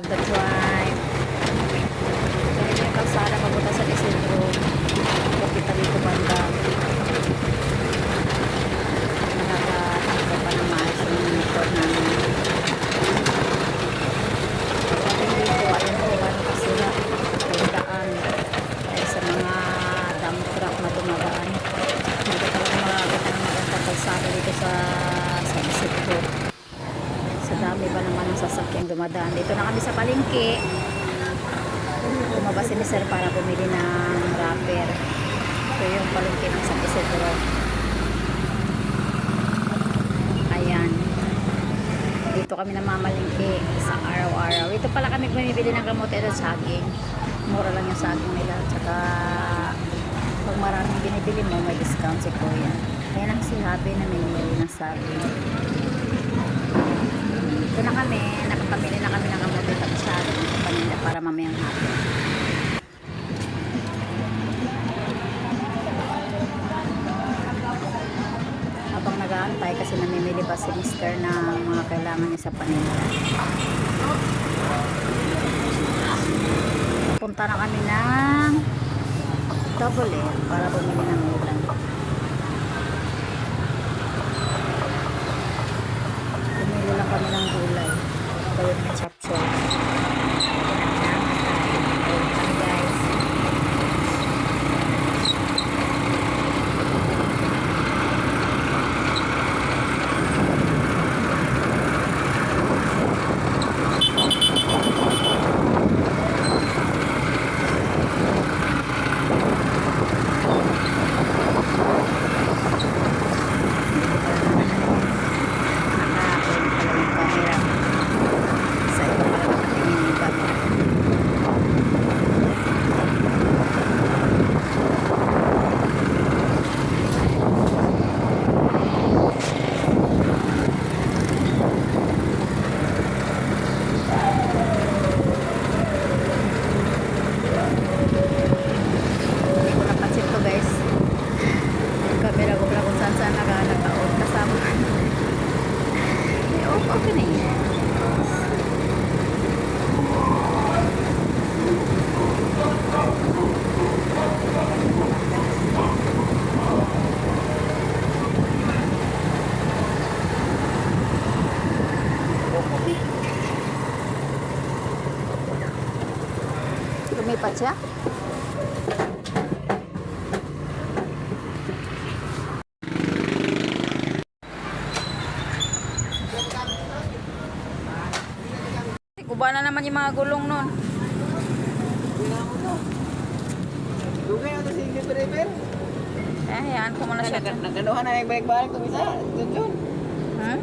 have the dry iba naman ang sasakyang dumadaan. Dito na kami sa palengke. Lumabas si Sir para bumili ng wrapper. Ito yung palengke ng San Isidro. Ayan. Dito kami namamalingki sa araw-araw. Ito pala kami bumibili ng gamot at saging. Mura lang yung saging nila. Tsaka pag maraming binibili mo, may discount si Kuya. Ayan ang sinabi na minili ng saging. Ito na kami, nakapamili na kami ng gamot at saging sa paninda para mamayang hapon. Habang nag-aantay kasi namimili pa si Mr. ng mga kailangan niya sa paninda. Punta na kami ng double eh, para bumili ng ulam. Bumili lang kami ng gulay. May Lumipat siya? Kuba na naman yung mga gulong nun. Dugay to si Ingrid River. Eh, hayaan ko muna siya. Nag- Naganuhan na yung balik-balik itong isa. Doon yun. Hmm?